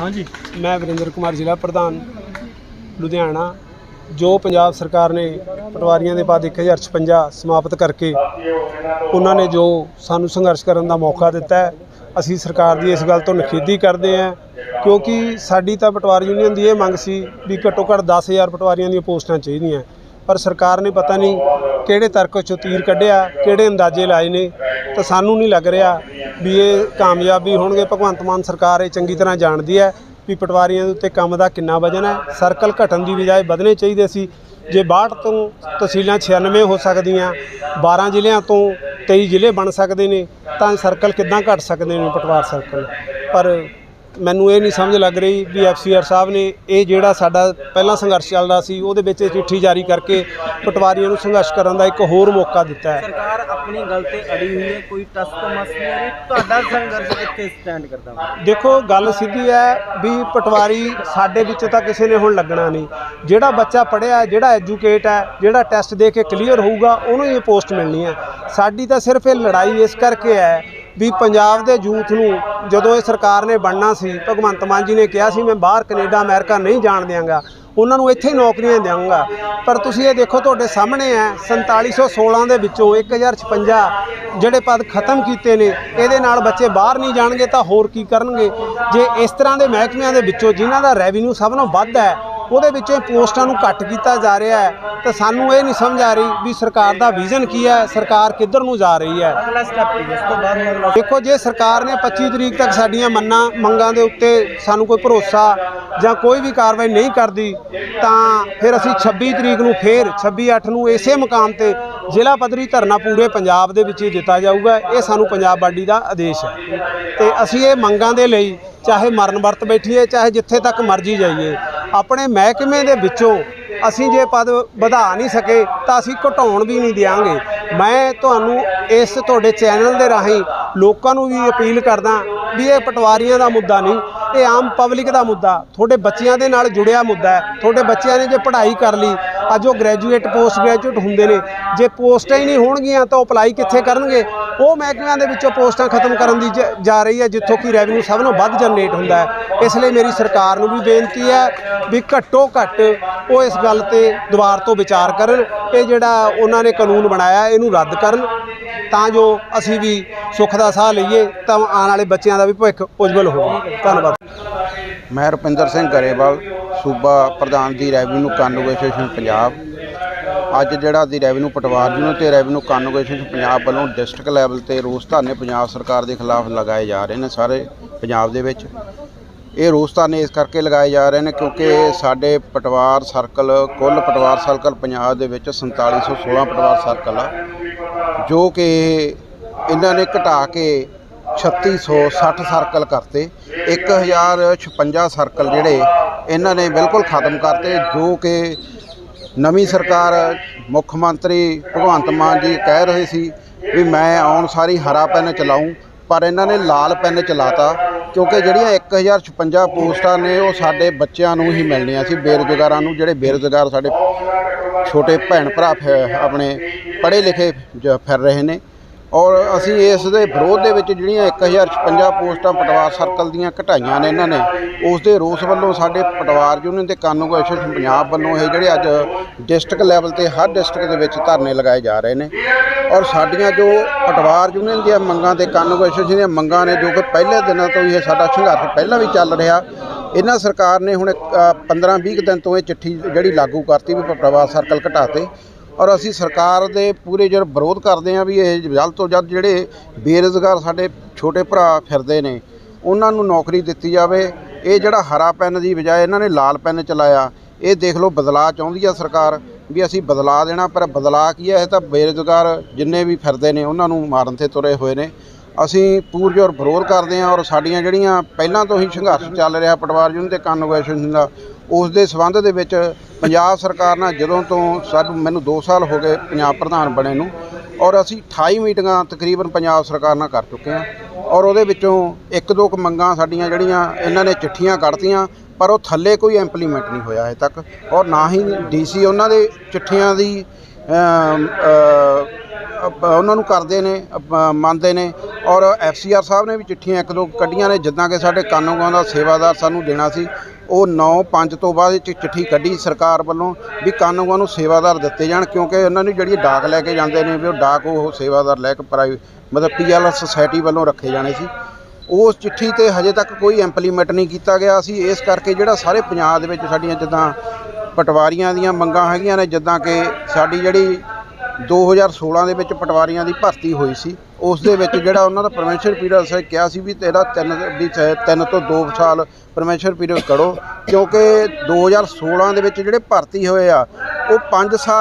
ਹਾਂਜੀ। ਮੈਂ ਵਰਿੰਦਰ ਕੁਮਾਰ, ਜ਼ਿਲ੍ਹਾ ਪ੍ਰਧਾਨ, ਲੁਧਿਆਣਾ। ਜੋ ਪੰਜਾਬ ਸਰਕਾਰ ਨੇ ਪਟਵਾਰੀਆਂ ਦੇ ਪਦ 1056 ਸਮਾਪਤ ਕਰਕੇ ਉਹਨਾਂ ਨੇ ਜੋ ਸਾਨੂੰ ਸੰਘਰਸ਼ ਕਰਨ ਦਾ ਮੌਕਾ ਦਿੱਤਾ ਅਸੀਂ ਸਰਕਾਰ ਦੀ ਇਸ ਗੱਲ ਤੋਂ ਨਖੇਦੀ ਕਰਦੇ ਹਾਂ, ਕਿਉਂਕਿ ਸਾਡੀ ਤਾਂ ਪਟਵਾਰੀ ਯੂਨੀਅਨ ਦੀ ਇਹ ਮੰਗ ਸੀ ਵੀ ਘੱਟੋ ਘੱਟ 10000 ਪਟਵਾਰੀਆਂ ਦੀਆਂ ਪੋਸਟਾਂ ਚਾਹੀਦੀਆਂ। ਪਰ ਸਰਕਾਰ ਨੇ ਪਤਾ ਨਹੀਂ ਕਿਹੜੇ ਤਰਕ ਚੋਂ ਤੀਰ ਕੱਢਿਆ, ਕਿਹੜੇ ਅੰਦਾਜ਼ੇ ਲਾਏ ਨੇ। ਤਾਂ ਸਾਨੂੰ ਨਹੀਂ ਲੱਗ ਰਿਹਾ ਵੀ ਇਹ ਕਾਮਯਾਬੀ ਹੋਣਗੇ। ਭਗਵੰਤ ਮਾਨ ਸਰਕਾਰ ਇਹ ਚੰਗੀ ਤਰ੍ਹਾਂ ਜਾਣਦੀ ਹੈ ਵੀ ਪਟਵਾਰੀਆਂ ਦੇ ਉੱਤੇ ਕੰਮ ਦਾ ਕਿੰਨਾ ਵਜਨ ਹੈ। ਸਰਕਲ ਘਟਣ ਦੀ ਬਜਾਏ ਵਧਣੇ ਚਾਹੀਦੇ ਸੀ। ਜੇ 62 ਤੋਂ ਤਹਿਸੀਲਾਂ 96 ਹੋ ਸਕਦੀਆਂ 12 ਜ਼ਿਲ੍ਹਿਆਂ ਤੋਂ 23 ਜ਼ਿਲ੍ਹੇ ਬਣ ਸਕਦੇ ਨੇ, ਤਾਂ ਸਰਕਲ ਕਿੱਦਾਂ ਘਟ ਸਕਦੇ ਨੇ ਪਟਵਾਰ ਸਰਕਲ? ਪਰ ਮੈਨੂੰ ਇਹ ਨਹੀਂ ਸਮਝ ਲੱਗ ਰਹੀ ਵੀ ਐਫਸੀਆਰ ਸਾਹਿਬ ਨੇ ਇਹ ਜਿਹੜਾ ਸਾਡਾ ਪਹਿਲਾਂ ਸੰਘਰਸ਼ ਚੱਲਦਾ ਸੀ ਉਹਦੇ ਵਿੱਚ ਚਿੱਠੀ ਜਾਰੀ ਕਰਕੇ ਪਟਵਾਰੀਆਂ ਨੂੰ ਸੰਘਰਸ਼ ਕਰਨ ਦਾ ਇੱਕ ਹੋਰ ਮੌਕਾ ਦਿੱਤਾ ਹੈ। ਸਰਕਾਰ ਆਪਣੀ ਗੱਲ ਤੇ ਅੜੀ ਹੋਈ ਹੈ ਕੋਈ ਟਸ ਤਮਸ ਨਹੀਂ ਹੈ। ਤੁਹਾਡਾ ਸੰਘਰਸ਼ ਕਿੱਥੇ ਸਟੈਂਡ ਕਰਦਾ ਦੇਖੋ ਗੱਲ ਸਿੱਧੀ ਹੈ ਵੀ ਪਟਵਾਰੀ ਸਾਡੇ ਵਿੱਚ ਤਾਂ ਕਿਸੇ ਨੇ ਹੁਣ ਲੱਗਣਾ ਨਹੀਂ। ਜਿਹੜਾ ਬੱਚਾ ਪੜ੍ਹਿਆ ਜਿਹੜਾ ਐਜੂਕੇਟ ਹੈ ਜਿਹੜਾ ਟੈਸਟ ਦੇ ਕੇ ਕਲੀਅਰ ਹੋਊਗਾ ਉਹਨੂੰ ਹੀ ਪੋਸਟ ਮਿਲਣੀ ਹੈ। ਸਾਡੀ ਤਾਂ ਸਿਰਫ ਇਹ ਲੜਾਈ ਇਸ ਕਰਕੇ ਹੈ ਵੀ ਪੰਜਾਬ ਦੇ ਯੂਥ ਨੂੰ ਜਦੋਂ ਇਹ ਸਰਕਾਰ ਨੇ ਬਣਨਾ ਸੀ, ਭਗਵੰਤ ਮਾਨ ਜੀ ਨੇ ਕਿਹਾ ਸੀ, ਮੈਂ ਬਾਹਰ ਕੈਨੇਡਾ, ਅਮਰੀਕਾ ਨਹੀਂ ਜਾਣ ਦਿਆਂਗਾ। ਉਹਨਾਂ ਨੂੰ ਇੱਥੇ ਹੀ ਨੌਕਰੀਆਂ ਦੇਵਾਂਗਾ। ਪਰ ਤੁਸੀਂ ਇਹ ਦੇਖੋ, ਤੁਹਾਡੇ ਸਾਹਮਣੇ ਹੈ 4716 ਦੇ ਵਿੱਚੋਂ 1056 ਜਿਹੜੇ ਪਦ ਖਤਮ ਕੀਤੇ ਨੇ, ਇਹਦੇ ਨਾਲ ਬੱਚੇ ਬਾਹਰ ਨਹੀਂ ਜਾਣਗੇ ਤਾਂ ਹੋਰ ਕੀ ਕਰਨਗੇ? ਜੇ ਇਸ ਤਰ੍ਹਾਂ ਦੇ ਮਹਿਕਮਿਆਂ ਦੇ ਵਿੱਚੋਂ ਜਿਨ੍ਹਾਂ ਦਾ ਰੈਵਨਿਊ ਸਭ ਨਾਲੋਂ ਵੱਧ ਹੈ ਉਹਦੇ ਵਿੱਚੋਂ ਪੋਸਟਾਂ ਨੂੰ ਘੱਟ ਕੀਤਾ ਜਾ ਰਿਹਾ ਹੈ। ਤਾਂ ਸਾਨੂੰ ਇਹ ਨਹੀਂ ਸਮਝ ਆ ਰਹੀ ਵੀ ਸਰਕਾਰ ਦਾ ਵਿਜ਼ਨ ਕੀ ਹੈ ਸਰਕਾਰ ਕਿੱਧਰ ਨੂੰ ਜਾ ਰਹੀ ਹੈ। ਅਗਲਾ ਸਟੈਪ ਕੀ ਹੈ ਇਸ ਤੋਂ ਬਾਅਦ ਅਗਲਾ ਦੇਖੋ ਜੇ ਸਰਕਾਰ ਨੇ 25 ਤਰੀਕ ਤੱਕ ਸਾਡੀਆਂ ਮੰਨਾਂ ਮੰਗਾਂ ਦੇ ਉੱਤੇ ਸਾਨੂੰ ਕੋਈ ਭਰੋਸਾ ਜਾਂ ਕੋਈ ਵੀ ਕਾਰਵਾਈ ਨਹੀਂ ਕਰਦੀ ਤਾਂ ਫਿਰ ਅਸੀਂ 26 ਤਰੀਕ ਨੂੰ ਫੇਰ 26 8 ਨੂੰ ਇਸੇ ਮੁਕਾਮ ਤੇ ਜ਼ਿਲ੍ਹਾ ਪੱਧਰੀ ਧਰਨਾ ਪੂਰੇ ਪੰਜਾਬ ਦੇ ਵਿੱਚ ਹੀ ਦਿੱਤਾ ਜਾਊਗਾ। ਇਹ ਸਾਨੂੰ ਪੰਜਾਬ ਬਾਡੀ ਦਾ ਆਦੇਸ਼ ਹੈ। ਤੇ ਅਸੀਂ ਇਹ ਮੰਗਾਂ ਦੇ ਲਈ ਚਾਹੇ ਮਰਨ ਵਰਤ ਬੈਠੀਏ ਚਾਹੇ ਜਿੱਥੇ ਤੱਕ ਮਰਜ਼ੀ ਜਾਈਏ ਆਪਣੇ ਮਹਿਕਮੇ ਦੇ ਵਿੱਚੋਂ ਅਸੀਂ ਜੇ ਪਦ ਵਧਾ ਨਹੀਂ ਸਕੇ ਤਾਂ ਅਸੀਂ ਘਟਾਉਣ ਵੀ ਨਹੀਂ ਦਿਆਂਗੇ। ਮੈਂ ਤੁਹਾਨੂੰ ਇਸ ਤੁਹਾਡੇ ਚੈਨਲ ਦੇ ਰਾਹੀਂ ਲੋਕਾਂ ਨੂੰ ਵੀ ਅਪੀਲ ਕਰਦਾ ਵੀ ਇਹ ਪਟਵਾਰੀਆਂ ਦਾ ਮੁੱਦਾ ਨਹੀਂ। ਇਹ ਆਮ ਪਬਲਿਕ ਦਾ ਮੁੱਦਾ, ਤੁਹਾਡੇ ਬੱਚਿਆਂ ਦੇ ਨਾਲ ਜੁੜਿਆ ਮੁੱਦਾ ਹੈ। ਤੁਹਾਡੇ ਬੱਚਿਆਂ ਨੇ ਜੇ ਪੜ੍ਹਾਈ ਕਰ ਲਈ, ਅੱਜ ਉਹ ਗ੍ਰੈਜੂਏਟ ਪੋਸਟ ਗ੍ਰੈਜੂਏਟ ਹੁੰਦੇ ਨੇ। ਜੇ ਪੋਸਟਾਂ ਹੀ ਨਹੀਂ ਹੋਣਗੀਆਂ ਤਾਂ ਉਹ ਅਪਲਾਈ ਕਿੱਥੇ ਕਰਨਗੇ? ਉਹ ਮਹਿਕਮਿਆਂ ਦੇ ਵਿੱਚੋਂ ਪੋਸਟਾਂ ਖਤਮ ਕਰਨ ਦੀ ਜ- ਜਾ ਰਹੀ ਹੈ, ਜਿੱਥੋਂ ਕਿ ਰੈਵਨਿਊ ਸਭ ਨੂੰ ਵੱਧ ਜਨਰੇਟ ਹੁੰਦਾ ਹੈ। ਇਸ ਲਈ ਮੇਰੀ ਸਰਕਾਰ ਨੂੰ ਵੀ ਬੇਨਤੀ ਹੈ ਵੀ ਘੱਟੋ ਘੱਟ ਉਹ ਇਸ ਗੱਲ ਤੇ ਦੁਬਾਰ ਤੋਂ ਵਿਚਾਰ ਕਰਨ। ਇਹ ਜਿਹੜਾ ਉਹਨਾਂ ਨੇ ਕਾਨੂੰਨ ਬਣਾਇਆ, ਇਹਨੂੰ ਰੱਦ ਕਰਨ। ਤਾਂ ਜੋ ਅਸੀਂ ਵੀ ਸੁੱਖ ਦਾ ਸਾਹ ਲਈਏ, ਤਾਂ ਆਉਣ ਵਾਲੇ ਬੱਚਿਆਂ ਦਾ ਵੀ ਭਵਿੱਖ ਉਜਵਲ ਹੋਵੇ। ਧੰਨਵਾਦ। ਮੈਂ ਰੁਪਿੰਦਰ ਸਿੰਘ ਗਰੇਵਾਲ, ਸੂਬਾ ਪ੍ਰਧਾਨ ਦੀ ਰੈਵਨਿਊ ਕਾਨੂੰਨ ਪੰਜਾਬ। ਅੱਜ ਜਿਹੜਾ ਦੀ ਰੈਵਨਿਊ ਪਟਵਾਰ ਯੂਨੀਅਨ ਤੇ ਰੈਵਨਿਊ ਕਾਨੂੰਨ ਪੰਜਾਬ ਵੱਲੋਂ ਡਿਸਟ੍ਰਿਕਟ ਲੈਵਲ ਤੇ ਰੋਸ ਧਰਨੇ ਪੰਜਾਬ ਸਰਕਾਰ ਦੇ ਖਿਲਾਫ ਲਗਾਏ ਜਾ ਰਹੇ ਨੇ ਸਾਰੇ ਪੰਜਾਬ ਦੇ ਵਿੱਚ। ਇਹ ਰੋਸ ਧਰਨੇ ਇਸ ਕਰਕੇ ਲਗਾਏ ਜਾ ਰਹੇ ਨੇ ਕਿਉਂਕਿ ਸਾਡੇ ਪਟਵਾਰ ਸਰਕਲ, ਕੁੱਲ ਪਟਵਾਰ ਸਰਕਲ ਪੰਜਾਬ ਦੇ ਵਿੱਚ 4716 ਪਟਵਾਰ ਸਰਕਲ ਆ। ਜੋ ਕਿ ਇਹਨਾਂ ਨੇ ਘਟਾ ਕੇ 3660 ਸਰਕਲ ਕਰਤੇ। 1056 ਸਰਕਲ ਜਿਹੜੇ ਇਹਨਾਂ ਨੇ ਬਿਲਕੁਲ ਖਤਮ ਕਰਤੇ, ਜੋ ਕਿ ਨਵੀਂ ਸਰਕਾਰ, ਮੁੱਖ ਮੰਤਰੀ ਭਗਵੰਤ ਮਾਨ ਜੀ ਕਹਿ ਰਹੇ ਸੀ ਵੀ ਮੈਂ ਆਉਣ ਸਾਰੀ ਹਰਾ ਪੈਨ ਚਲਾਉਂ ਪਰ ਇਹਨਾਂ ਨੇ ਲਾਲ ਪੈਨ ਚਲਾਤਾ, ਕਿਉਂਕਿ ਜਿਹੜੀਆਂ 1056 ਪੋਸਟਾਂ ਨੇ ਉਹ ਸਾਡੇ ਬੱਚਿਆਂ ਨੂੰ ਹੀ ਮਿਲਣੀਆਂ ਸੀ, ਬੇਰੁਜ਼ਗਾਰਾਂ ਨੂੰ, ਜਿਹੜੇ ਬੇਰੁਜ਼ਗਾਰ ਸਾਡੇ ਛੋਟੇ ਭੈਣ ਭਰਾ ਫਿਰ ਆਪਣੇ ਪੜ੍ਹੇ ਲਿਖੇ ਜ- ਫਿਰ ਰਹੇ ਨੇ। ਔਰ ਅਸੀਂ ਇਸ ਦੇ ਵਿਰੋਧ ਦੇ ਵਿੱਚ ਜਿਹੜੀਆਂ 1056 ਪੋਸਟਾਂ ਪਟਵਾਰ ਸਰਕਲ ਦੀਆਂ ਘਟਾਈਆਂ ਨੇ ਇਹਨਾਂ ਨੇ, ਉਸ ਦੇ ਰੋਸ ਵੱਲੋਂ ਸਾਡੇ ਪਟਵਾਰ ਯੂਨੀਅਨ ਤੇ ਕਾਨੂੰਨ ਐਸੋਸੀਏਸ਼ਨ ਪੰਜਾਬ ਵੱਲੋਂ ਇਹ ਜਿਹੜੇ ਅੱਜ ਡਿਸਟ੍ਰਿਕਟ ਲੈਵਲ ਤੇ ਹਰ ਡਿਸਟ੍ਰਿਕਟ ਦੇ ਵਿੱਚ ਧਰਨੇ ਲਗਾਏ ਜਾ ਰਹੇ ਨੇ। ਔਰ ਸਾਡੀਆਂ ਜੋ ਪਟਵਾਰ ਯੂਨੀਅਨ ਦੀਆਂ ਮੰਗਾਂ ਤੇ ਕਾਨੂੰਨ ਐਸੋਸੀਏਸ਼ਨ ਦੀਆਂ ਮੰਗਾਂ ਨੇ, ਜੋ ਕਿ ਪਹਿਲੇ ਦਿਨਾਂ ਤੋਂ ਹੀ ਇਹ ਸਾਡਾ ਸੰਘਰਸ਼ ਪਹਿਲਾਂ ਵੀ ਚੱਲ ਰਿਹਾ ਇਹਨਾਂ ਸਰਕਾਰ ਨੇ ਹੁਣ 15-20 ਦਿਨ ਤੋਂ ਇਹ ਚਿੱਠੀ ਜਿਹੜੀ ਲਾਗੂ ਕਰਤੀ ਵੀ ਪਟਵਾਰ ਸਰਕਲ ਘਟਾਤੇ। ਔਰ ਅਸੀਂ ਸਰਕਾਰ ਦੇ ਪੂਰੇ ਜਰ ਵਿਰੋਧ ਕਰਦੇ ਹਾਂ ਵੀ ਇਹ ਜਲਦ ਤੋਂ ਜਲਦ ਜਿਹੜੇ ਬੇਰੁਜ਼ਗਾਰ ਸਾਡੇ ਛੋਟੇ ਭਰਾ ਫਿਰਦੇ ਨੇ, ਉਹਨਾਂ ਨੂੰ ਨੌਕਰੀ ਦਿੱਤੀ ਜਾਵੇ। ਇਹ ਜਿਹੜਾ ਹਰਾ ਪੈਨ ਦੀ ਬਜਾਏ ਇਹਨਾਂ ਨੇ ਲਾਲ ਪੈਨ ਚਲਾਇਆ, ਇਹ ਦੇਖ ਲਓ ਬਦਲਾਅ ਚਾਹੁੰਦੀ ਆ ਸਰਕਾਰ ਵੀ ਅਸੀਂ ਬਦਲਾ ਦੇਣਾ, ਪਰ ਬਦਲਾਅ ਕੀ ਹੈ ਇਹ ਤਾਂ ਬੇਰੁਜ਼ਗਾਰ ਜਿੰਨੇ ਵੀ ਫਿਰਦੇ ਨੇ, ਉਹਨਾਂ ਨੂੰ ਮਾਰਨ ਤੇ ਤੁਰੇ ਹੋਏ ਨੇ। ਅਸੀਂ ਪੂਰਜੋਰ ਵਿਰੋਧ ਕਰਦੇ ਹਾਂ ਔਰ ਸਾਡੀਆਂ ਜਿਹੜੀਆਂ ਪਹਿਲਾਂ ਤੋਂ ਹੀ ਸੰਘਰਸ਼ ਚੱਲ ਰਿਹਾ ਪਟਵਾਰ ਯੂਨੀਅਨ ਤੇ ਕਾਨੂੰਨ ਐਸੋਸੀਏਸ਼ਨ ਦਾ, ਉਸ ਦੇ ਸਬੰਧ ਦੇ ਵਿੱਚ ਪੰਜਾਬ ਸਰਕਾਰ ਨਾਲ ਜਦੋਂ ਤੋਂ ਸਾਨੂੰ ਮੈਨੂੰ 2 ਸਾਲ ਹੋ ਗਏ ਪੰਜਾਬ ਪ੍ਰਧਾਨ ਬਣੇ ਨੂੰ ਔਰ ਅਸੀਂ 28 ਮੀਟਿੰਗਾਂ ਤਕਰੀਬਨ ਪੰਜਾਬ ਸਰਕਾਰ ਨਾਲ ਕਰ ਚੁੱਕੇ ਹਾਂ ਔਰ ਉਹਦੇ ਵਿੱਚੋਂ ਇੱਕ ਦੋ ਕੁ ਮੰਗਾਂ ਸਾਡੀਆਂ ਜਿਹੜੀਆਂ ਇਹਨਾਂ ਨੇ ਚਿੱਠੀਆਂ ਕੱਢਤੀਆਂ, ਪਰ ਉਹ ਥੱਲੇ ਕੋਈ ਇੰਪਲੀਮੈਂਟ ਨਹੀਂ ਹੋਇਆ ਅਜੇ ਤੱਕ ਔਰ ਨਾ ਹੀ ਡੀਸੀ ਉਹਨਾਂ ਦੇ ਚਿੱਠੀਆਂ ਦੀ ਉਹਨਾਂ ਨੂੰ ਕਰਦੇ ਨੇ ਮੰਨਦੇ ਨੇ ਔਰ ਐਫਸੀਆਰ ਸਾਹਿਬ ਨੇ ਵੀ ਚਿੱਠੀਆਂ ਇੱਕ ਦੋ ਕੱਢੀਆਂ ਨੇ, ਜਿੱਦਾਂ ਕਿ ਸਾਡੇ ਕਾਨੂੰਗਾਂ ਦਾ ਸੇਵਾਦਾਰ ਸਾਨੂੰ ਦੇਣਾ ਸੀ। ਉਹ 9-5 ਤੋਂ ਬਾਅਦ ਇਹ ਚਿੱਠੀ ਕੱਢੀ ਸਰਕਾਰ ਵੱਲੋਂ ਵੀ ਕਾਨੂੰਗਾਂ ਨੂੰ ਸੇਵਾਦਾਰ ਦਿੱਤੇ ਜਾਣ, ਕਿਉਂਕਿ ਉਹਨਾਂ ਨੂੰ ਜਿਹੜੀ ਡਾਕ ਲੈ ਕੇ ਜਾਂਦੇ ਨੇ, ਵੀ ਉਹ ਡਾਕ ਉਹ ਸੇਵਾਦਾਰ ਲੈ ਕੇ ਪ੍ਰਾਈ, ਮਤਲਬ ਪੀਐਲ ਸੁਸਾਇਟੀ ਵੱਲੋਂ ਰੱਖੇ ਜਾਣੇ ਸੀ। ਉਸ ਚਿੱਠੀ ਤੇ ਹਜੇ ਤੱਕ ਕੋਈ ਇੰਪਲੀਮੈਂਟ ਨਹੀਂ ਕੀਤਾ ਗਿਆ ਸੀ। ਇਸ ਕਰਕੇ ਜਿਹੜਾ ਸਾਰੇ ਪੰਜਾਬ ਦੇ ਵਿੱਚ ਸਾਡੀਆਂ ਜਿੱਦਾਂ ਪਟਵਾਰੀਆਂ ਦੀਆਂ ਮੰਗਾਂ ਹੈਗੀਆਂ ਨੇ, ਜਿੱਦਾਂ ਕਿ ਸਾਡੀ ਜਿਹੜੀ 2016 ਦੇ ਵਿੱਚ ਪਟਵਾਰੀਆਂ ਦੀ ਭਰਤੀ ਹੋਈ ਸੀ। ਉਸ ਦੇ ਵਿੱਚ ਜਿਹੜਾ ਉਹਨਾਂ ਦਾ ਪਰਮੇਸ਼ਰ ਪੀਰੀਅਡ ਸੇ, ਕਿਹਾ ਸੀ ਵੀ ਤੇਰਾ ਤਿੰਨ ਵੀ ਤਿੰਨ ਤੋਂ 2 ਸਾਲ ਪਰਮੇਸ਼ਰ ਪੀਰੀਅਡ ਕਰੋ ਕਿਉਂਕਿ 2016 ਦੇ ਵਿੱਚ ਜਿਹੜੇ ਭਰਤੀ ਹੋਏ ਆ, ਉਹ 5 ਸਾਲ